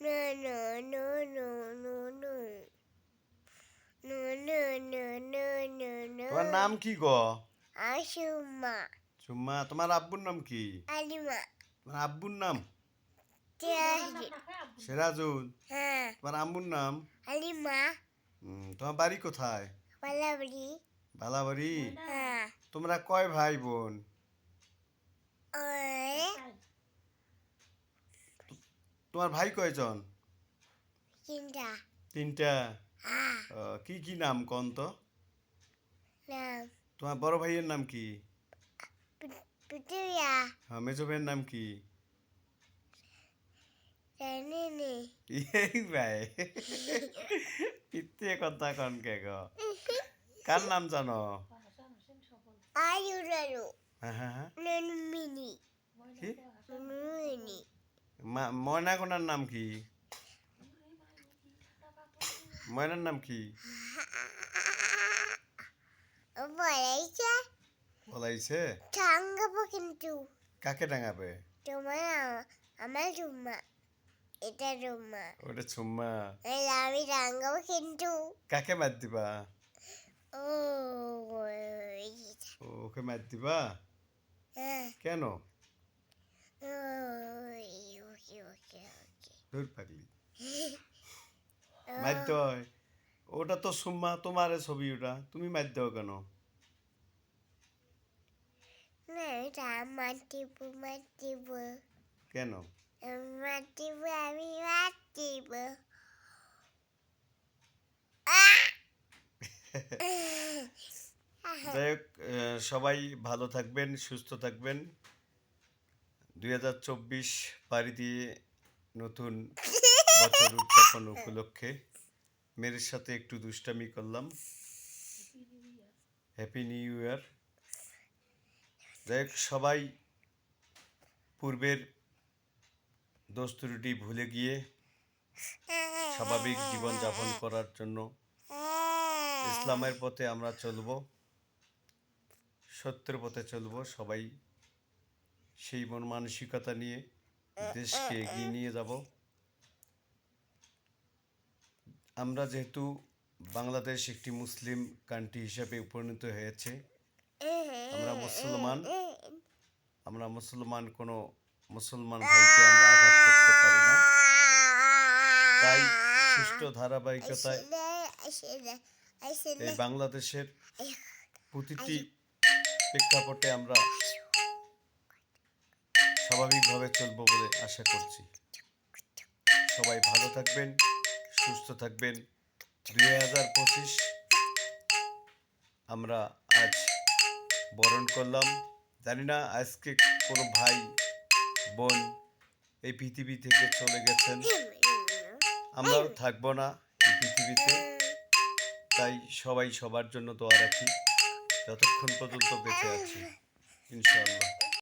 No, no, no, no, no, no. তোমার নাম কি গো তোমার আব্বুর নাম কি Alima. তোমার আব্বুর নাম. সেরাজুল তোমার আম্মুর নাম. হুম, তোমার বাড়ি কোথায় Walabri. বালাবাড়ি Ha. তোমরা কয় ভাই বোন তোমার ভাই কয়জন? Kinda. তিনটা? কি কি নাম কন তো তোমার বড় ভাইয়ের নাম কি. হ্যাঁ মেজো ভাইয়ের নাম কি. এই ভাই। পিতে কথা কন কে গো? কার নাম জানো? Ayuralu. হ্যাঁ হ্যাঁ হ্যাঁ. মা- ময়না কোনার নাম কি? ময়নার নাম কি? বলাইছে। বলাইছে? টাঙ্গাবো কিন্তু। কাকে ডাঙাবে তোমার আমার রুমা এটা রুমা ওটা ছুম্মা আমি টাঙ্গাবো কিন্তু। কাকে মার দিবা? ও ওকে মার দিবা? হ্যাঁ। কেন? দূর পাগলি মারতে হয়। ওটা তো সুম্মা তোমার ছবি ওটা। তুমি মার দাও কেন? কেন? যাই হোক সবাই ভালো থাকবেন সুস্থ থাকবেন। দুই হাজার চব্বিশ পাড়ি দিয়ে নতুন বছর উদযাপন উপলক্ষে মেয়ের সাথে একটু দুষ্টামি করলাম। হ্যাপি নিউ ইয়ার যাই হোক, সবাই পূর্বের দোস্তুরুটি ভুলে গিয়ে স্বাভাবিক জীবনযাপন করার জন্য ইসলামের পথে আমরা চলব, সত্যের পথে চলব, সবাই সেই মন মানসিকতা নিয়ে দেশকে এগিয়ে নিয়ে যাব আমরা যেহেতু বাংলাদেশ একটি মুসলিম কান্ট্রি হিসেবে উপনীত হয়েছে, আমরা মুসলমান আমরা মুসলমান, কোনো মুসলমান ভাইকে আমরা আঘাত করতে পারি না। তাই সুষ্ঠু ধারাবাহিকতায় এই বাংলাদেশের প্রতিটি প্রেক্ষাপটে আমরা স্বাভাবিকভাবে চলবো বলে আশা করছি। সবাই ভালো থাকবেন, সুস্থ থাকবেন। দুই হাজার পঁচিশ আমরা আজ বরণ করলাম। জানি না আজকে কোনো ভাই, বোন এই পৃথিবী থেকে চলে গেছেন। আমরাও থাকব না এই পৃথিবীতে। তাই সবাই সবার জন্য দোয়া রাখি। যতক্ষণ পর্যন্ত বেঁচে আছি, ইনশাআল্লাহ।